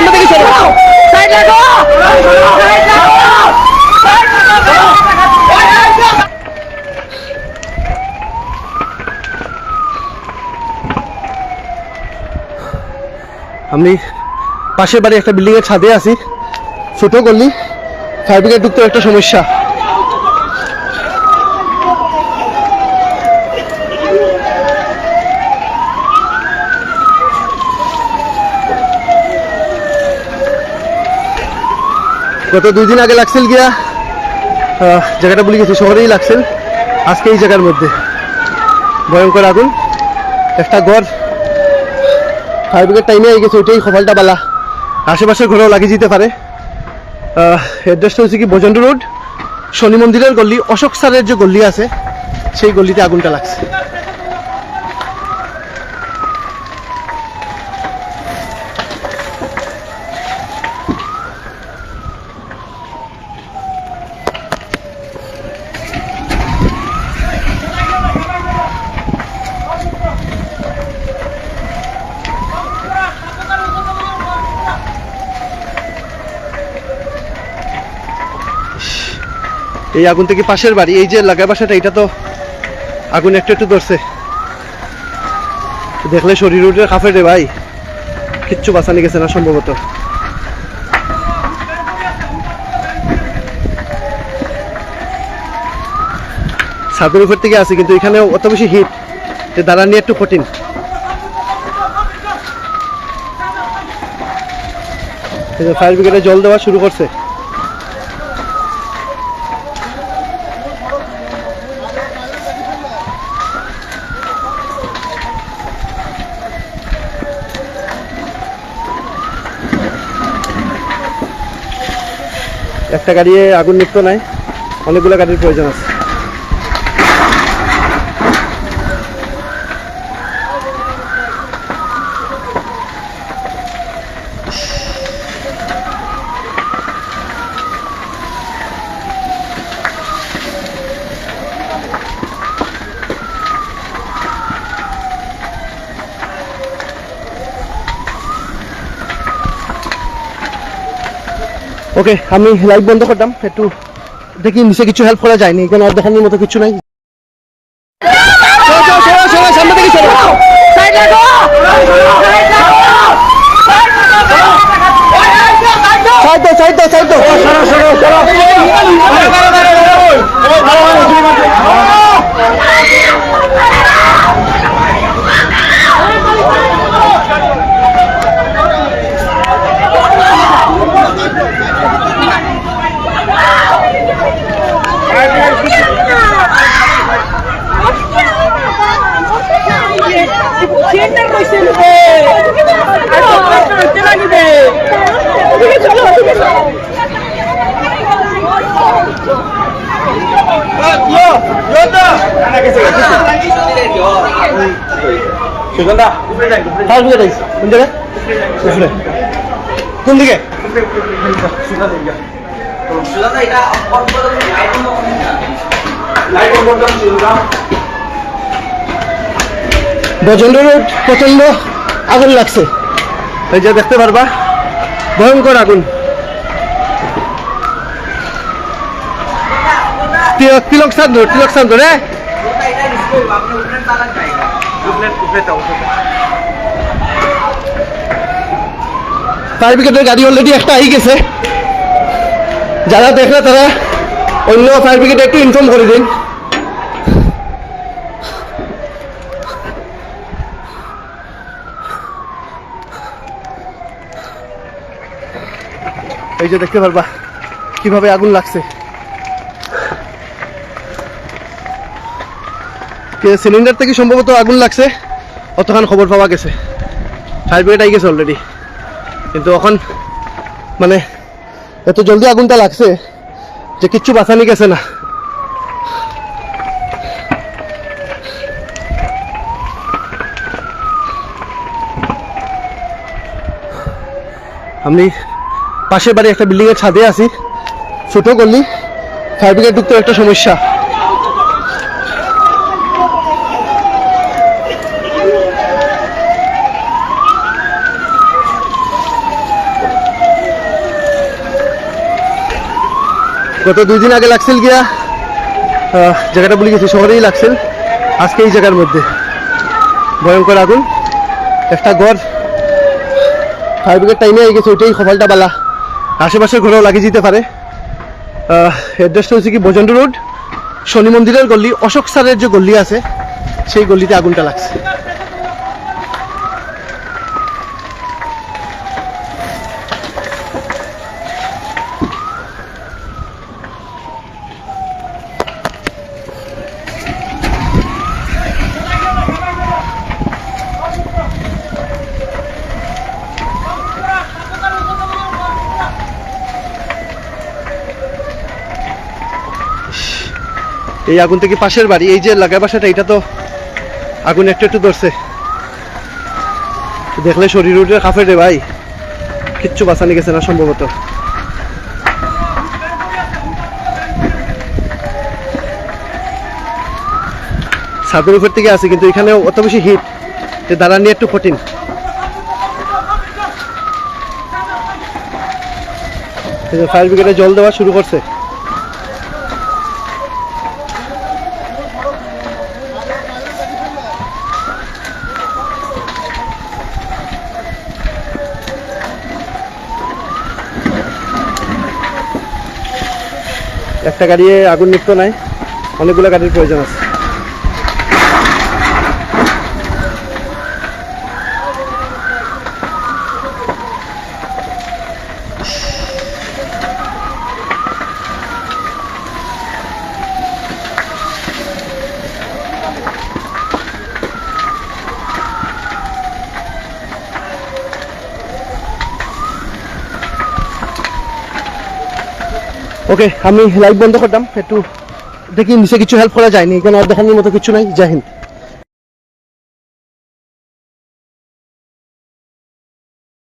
সামনে থেকে চলো। সাইড লাগো। আমি পাশের বাড়ি একটা বিল্ডিংয়ের এর ছাদে আছি। ছোটো করলি ফায়ার ব্রিগেড ঢুকতে একটা সমস্যা। গত দুই দিন আগে লাগছিল গিয়া জায়গাটা বলে গেছি, শহরেই লাগছিল। আজকে এই জায়গার মধ্যে। ভয়ঙ্কর আগুন। একটা ঘর ফায়ার টাইমে হয়ে গেছে, ওইটাই সফলটা বালা। আশেপাশের ঘরেও লাগিয়ে যেতে পারে। অ্যাড্রেসটা হচ্ছে কি বজন্ড রোড, শনি মন্দিরের গল্লি অশোক স্যারের যে গল্লি আছে, সেই গল্লিতে আগুনটা লাগছে। এই আগুন থেকে পাশের বাড়ি, এই যে লাগা বাসাটা, এটা তো আগুন একটু একটু ধরছে। দেখলে শরীর উঠে কাফে রে ভাই। কিচ্ছু বাঁচানি গেছে না সম্ভবত। ছাদের উপর থেকে আছে, কিন্তু এখানে অত বেশি হিট যে দাঁড়ানি একটু কঠিন। ফায়ার ব্রিগেডে জল দেওয়া শুরু করছে। একটা গাড়ি আগুন নিত্য নাই। অনেকগুলো গাড়ির প্রয়োজন আছে। ওকে আমি লাইভ বন্ধ করতাম একটু দেখি নিচে কিছু হেল্প করা যায়নি এখানে আর দেখানোর মতো কিছু নাই। সামনে থেকে সরো। সাইড লাগো সাইড দাও, সাইড দাও, সাইড দাও। সিলিন্ডার কইছে নিবে আর কষ্ট হচ্ছে না নিবে ঠিক আছে চলো ঠিক আছে ফায়ার ব্রিগেড আইছে। কোন জায়গায়? রোড প্রচণ্ড আগুন লাগছে। এই যে দেখতে পারবা? ভয়ঙ্কর আগুন। তিলক তিলক সান ধর তিলক সান ধরে ফায়ার ব্রিগেডের গাড়ি অলরেডি একটা আই গেছে। যারা দেখলে তারা অন্য ফায়ার ব্রিগেডে একটু ইনফর্ম করে দিন। এই যে দেখতে পারবা, কীভাবে আগুন লাগছে। সিলিন্ডার থেকে সম্ভবত আগুন লাগছে? অতখান খবর পাওয়া গেছে। ফায়ার ব্রিগেড আই গেছে অলরেডি কিন্তু এখন মানে এত জলদি আগুনটা লাগছে যে কিচ্ছু বাঁচানি গেছে না। আমি পাশের বাড়ি একটা বিল্ডিংয়ের ছাদে আছি। ছোট করলি ফায়ার ব্রিগেড ঢুকতে একটা সমস্যা। গত দুই দিন আগে লাগছিল গিয়া জায়গাটা বলে গেছি, শহরেই লাগছিল। আজকে এই জায়গার মধ্যে। ভয়ঙ্কর আগুন। একটা ঘর। ফায়ার ব্রিগেড টাইমে গেছে, ওইটাই সফলটা বালা। আশেপাশের ঘোরাও লাগিয়ে যেতে পারে। অ্যাড্রেসটা হচ্ছে কি বজন্ড রোড, শনি মন্দিরের গল্লি অশোক স্যারের যে গল্লি আছে, সেই গল্লিতে আগুনটা লাগছে। এই আগুন থেকে পাশের বাড়ি, এই যে লাগাই বাসাটা, এটা তো আগুন একটু একটু ধরছে। দেখলে শরীর উঠে কাফে রে ভাই। কিচ্ছু বাঁচানি গেছে না সম্ভবত। ছাদের উপর থেকে আছে, কিন্তু এখানে অত বেশি হিট যে দাঁড়ানি একটু কঠিন। ফায়ার ব্রিগেডে জল দেওয়া শুরু করছে। একটা গাড়ি আগুন নিত্য নাই। অনেকগুলো গাড়ির প্রয়োজন আছে। ওকে আমি লাইভ বন্ধ করতাম। একটু দেখি নিচে কিছু হেল্প করা যায়নি এখানে আর দেখানোর মতো কিছু নাই। জয় হিন্দ।